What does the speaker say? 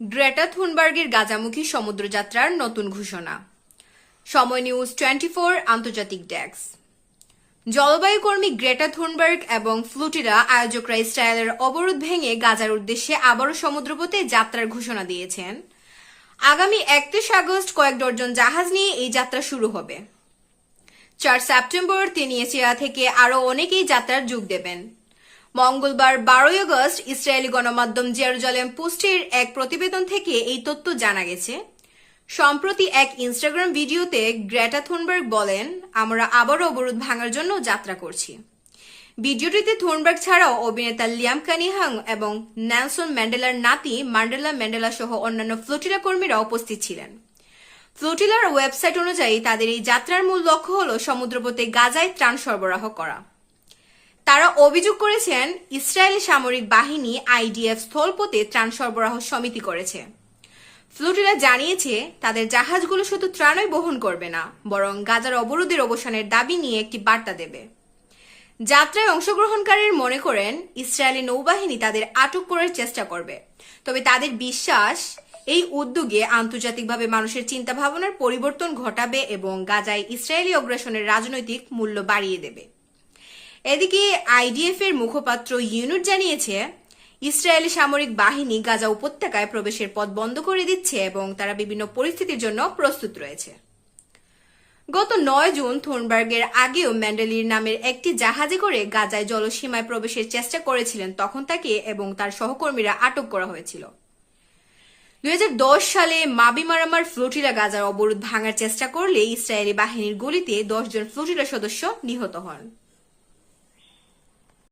Greta থুনবার্গের গাজামুখী সমুদ্রযাত্রার নতুন ঘোষণা। সময় নিউজ টোয়েন্টি ফোর, আন্তর্জাতিক ডেস্ক। জলবায়ু কর্মী গ্রেটা থুনবার্গ এবং ফ্লুটিরা আয়োজকরা ইসরায়েলের অবরোধ ভেঙে গাজার উদ্দেশ্যে আবারও সমুদ্রপথে যাত্রার ঘোষণা দিয়েছেন। আগামী একত্রিশ আগস্ট কয়েক ডজন জাহাজ নিয়ে এই যাত্রা শুরু হবে। চার সেপ্টেম্বর তিনিয়েচিয়া থেকে আরও অনেকেই যাত্রার যোগ দেবেন। মঙ্গলবার বারোই আগস্ট ইসরায়েলি গণমাধ্যম জেরুজালেম পোস্টের এক প্রতিবেদন থেকে এই তথ্য জানা গেছে। সম্প্রতি এক ইনস্টাগ্রাম ভিডিওতে গ্রেটা থুনবার্গ বলেন, আমরা আবারও অবরোধ ভাঙার জন্য যাত্রা করছি। ভিডিওটিতে থুনবার্গ ছাড়াও অভিনেতা লিয়াম কানিহাং এবং ন্যালসন ম্যান্ডেলার নাতি ম্যান্ডেলা ম্যান্ডেলা সহ অন্যান্য ফ্লোটিলা কর্মীরা উপস্থিত ছিলেন। ফ্লোটিলার ওয়েবসাইট অনুযায়ী তাদের এই যাত্রার মূল লক্ষ্য হল সমুদ্রপথে গাজায় ত্রাণ সরবরাহ করা। তারা অভিযোগ করেছেন ইসরায়েলি সামরিক বাহিনী আইডিএফ স্থলপথে ত্রাণ সরবরাহ সমিতি করেছে। ফ্লোটিলা জানিয়েছে, তাদের জাহাজগুলো শুধু ত্রাণই বহন করবে না, বরং গাজার অবরোধের অবসানের দাবি নিয়ে একটি বার্তা দেবে। যাত্রায় অংশগ্রহণকারীর মনে করেন, ইসরায়েলি নৌবাহিনী তাদের আটক করার চেষ্টা করবে। তবে তাদের বিশ্বাস, এই উদ্যোগে আন্তর্জাতিকভাবে মানুষের চিন্তা ভাবনার পরিবর্তন ঘটাবে এবং গাজায় ইসরায়েলি অগ্রাসনের রাজনৈতিক মূল্য বাড়িয়ে দেবে। এদিকে আইডিএফ এর মুখপাত্র ইউনিট জানিয়েছে, ইসরায়েলি সামরিক বাহিনী গাজা উপত্যকায় প্রবেশের পথ বন্ধ করে দিচ্ছে এবং তারা বিভিন্ন পরিস্থিতির জন্য প্রস্তুত রয়েছে। গত নয় জুন থোনবার্গের আগেও ম্যান্ডেলির নামের একটি জাহাজে করে গাজায় জলসীমায় প্রবেশের চেষ্টা করেছিলেন তখন তাকে এবং তার সহকর্মীরা আটক করা হয়েছিল। দুই হাজার দশ সালে মাবি মারামার ফ্লোটিলা গাজার অবরোধ ভাঙার চেষ্টা করলে ইসরায়েলি বাহিনীর গুলিতে দশ জন ফ্লোটিলা সদস্য নিহত হন।